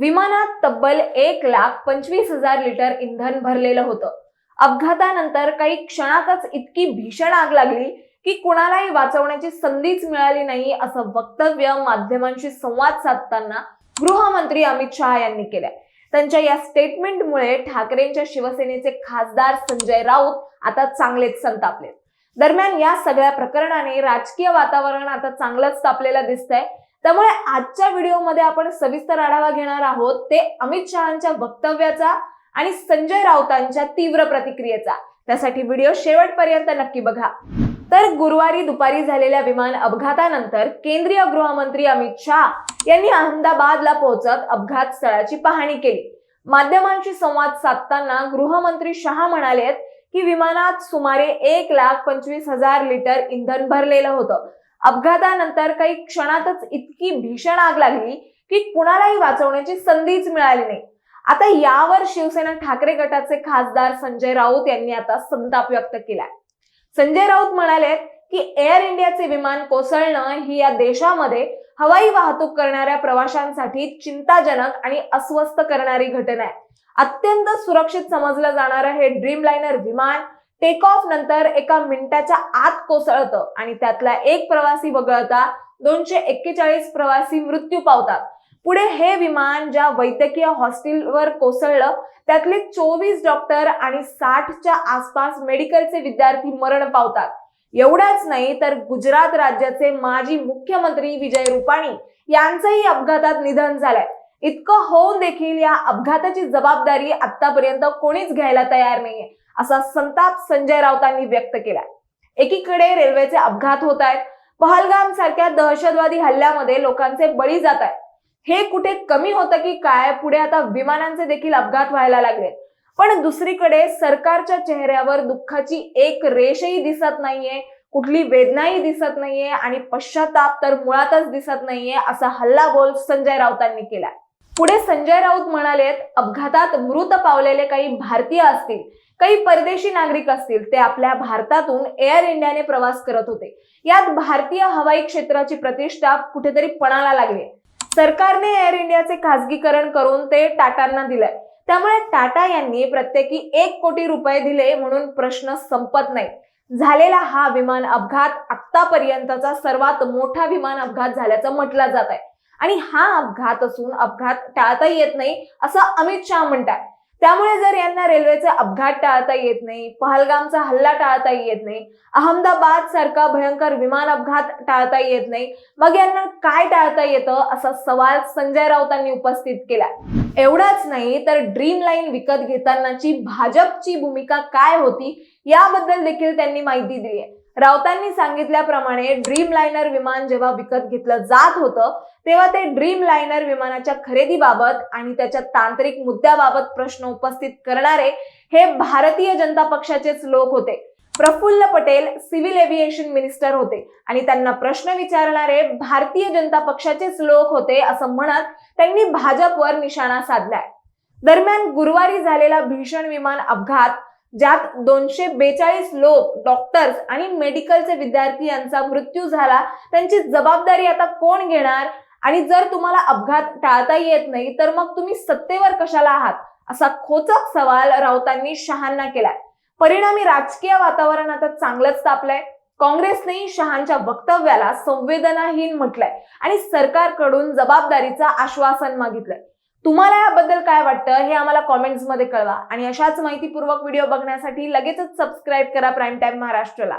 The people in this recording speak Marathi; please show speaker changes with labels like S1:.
S1: विमानात तब्बल एक लाख पंचवीस हजार लिटर इंधन भरलेलं होतं. अपघातानंतर काही क्षणातच इतकी भीषण आग लागली की कुणालाही वाचवण्याची संधीच मिळाली नाही असं वक्तव्य माध्यमांशी संवाद साधताना गृहमंत्री अमित शहा यांनी केलंय. त्यांच्या या स्टेटमेंटमुळे ठाकरेंच्या शिवसेनेचे खासदार संजय राऊत आता चांगलेच संतापलेत. दरम्यान या सगळ्या प्रकरणाने राजकीय वातावरण आता चांगलंच तापलेलं दिसतंय. त्यामुळे आजच्या व्हिडिओमध्ये आपण सविस्तर आढावा घेणार आहोत ते अमित शहांच्या वक्तव्याचा आणि संजय राऊतांच्या तीव्र प्रतिक्रियेचा. त्यासाठी व्हिडिओ शेवटपर्यंत नक्की बघा. तर गुरुवारी दुपारी झालेल्या विमान अपघातानंतर केंद्रीय गृहमंत्री अमित शहा यांनी अहमदाबादला पोहोचत अपघात स्थळाची पाहणी केली. माध्यमांशी संवाद साधताना गृहमंत्री शहा म्हणालेत की विमानात सुमारे एक लाख पंचवीस हजार लिटर इंधन भरलेलं होतं. अपघातानंतर काही क्षणातच इतकी भीषण आग लागली की कुणालाही वाचवण्याची संधीच मिळाली नाही. आता यावर शिवसेना ठाकरे गटाचे खासदार संजय राऊत यांनी आता संताप व्यक्त केलाय. संजय राऊत म्हणाले की एअर इंडियाचे विमान कोसळणं ही या देशामध्ये हवाई वाहतूक करणाऱ्या प्रवाशांसाठी चिंताजनक आणि अस्वस्थ करणारी घटना आहे. अत्यंत सुरक्षित समजलं जाणारं हे ड्रीमलाइनर विमान टेक ऑफ नंतर एका मिनिटाच्या आत कोसळतं आणि त्यातला एक प्रवासी वगळता दोनशे एक्केचाळीस प्रवासी मृत्यू पावतात. पुढे हे विमान ज्या वैद्यकीय हॉस्टेलवर कोसळलं त्यातले चोवीस डॉक्टर आणि साठच्या आसपास मेडिकलचे विद्यार्थी मरण पावतात. एवढंच नाही तर गुजरात राज्याचे माजी मुख्यमंत्री विजय रुपाणी यांचंही अपघातात निधन झालंय. इतकं होऊन देखील या अपघाताची जबाबदारी आतापर्यंत कोणीच घ्यायला तयार नाहीये असा संताप संजय राऊतांनी व्यक्त केलाय. एकीकडे रेल्वेचे अपघात होत आहेत पहलगाम सारख्या दहशतवादी हल्ल्यामध्ये लोकांचे बळी जात आहेत. हे कुठे कमी होतं की काय पुढे आता विमानांचे देखील अपघात व्हायला लागले. पण दुसरीकडे सरकारच्या चेहऱ्यावर दुःखाची एक रेषही दिसत नाहीये कुठली वेदनाही दिसत नाहीये आणि पश्चाताप तर मुळातच दिसत नाहीये असा हल्लाबोल संजय राऊतांनी केलाय. पुढे संजय राऊत म्हणालेत अपघातात मृत पावलेले काही भारतीय असतील काही परदेशी नागरिक असतील ते आपल्या भारतातून एअर इंडियाने प्रवास करत होते. यात भारतीय हवाई क्षेत्राची प्रतिष्ठा कुठेतरी पणाला लागली. सरकारने एअर इंडियाचे खासगीकरण करून ते टाटांना दिलंय. त्यामुळे टाटा यांनी प्रत्येकी एक कोटी रुपये दिले म्हणून प्रश्न संपत नाही. झालेला हा विमान अपघात आतापर्यंतचा सर्वात मोठा विमान अपघात झाल्याचं म्हटलं जात आहे आणि हा अपघात असून अपघात टाळता येत नाही असं अमित शहा म्हणतात त्यामुळे जर यांना रेल्वेचे अपघात टाळता येत नाही पहलगामचा हल्ला टाळता येत नाही अहमदाबाद सारखा भयंकर विमान अपघात टाळता येत नाही मग यांना काय टाळता येतं असा सवाल संजय राऊतांनी उपस्थित केला एवढाच नाही तर ड्रीम लाईन विकत घेतानाची भाजपची भूमिका काय होती याबद्दल देखील त्यांनी माहिती दिली आहे. राऊतांनी सांगितल्याप्रमाणे ड्रीम लाइनर विमान जेव्हा विकत घेतलं जात होतं तेव्हा ते ड्रीम लाइनर विमानाच्या खरेदीबाबत आणि त्याच्या तांत्रिक मुद्द्याबाबत प्रश्न उपस्थित करणारे हे भारतीय जनता पक्षाचेच लोक होते. Praful Patel civil aviation minister होते आणि त्यांना प्रश्न विचारणारे भारतीय जनता पक्षाचेच लोक होते असं म्हणत त्यांनी भाजपवर निशाणा साधलाय. दरम्यान गुरुवारी झालेला भीषण विमान अपघात ज्यात दोनशे बेचाळीस लोक डॉक्टर्स आणि मेडिकलचे विद्यार्थी यांचा मृत्यू झाला. त्यांची जबाबदारी आता कोण घेणार? आणि जर तुम्हाला अपघात टाळता येत नाही तर मग तुम्ही सत्तेवर कशाला आहात? असा खोचक सवाल राऊतांनी शहांना केलाय. परिणामी राजकीय वातावरण आता चांगलंच तापलंय. काँग्रेसनेही शहांच्या वक्तव्याला संवेदनाहीन म्हटलंय. आणि सरकारकडून जबाबदारीचं आश्वासन मागितलंय. तुम्हाला याबद्दल काय वाटतं हे आम्हाला कॉमेंट्समध्ये कळवा. आणि अशाच माहितीपूर्वक व्हिडिओ बघण्यासाठी लगेचच सबस्क्राईब करा प्राईम टाइम महाराष्ट्रला.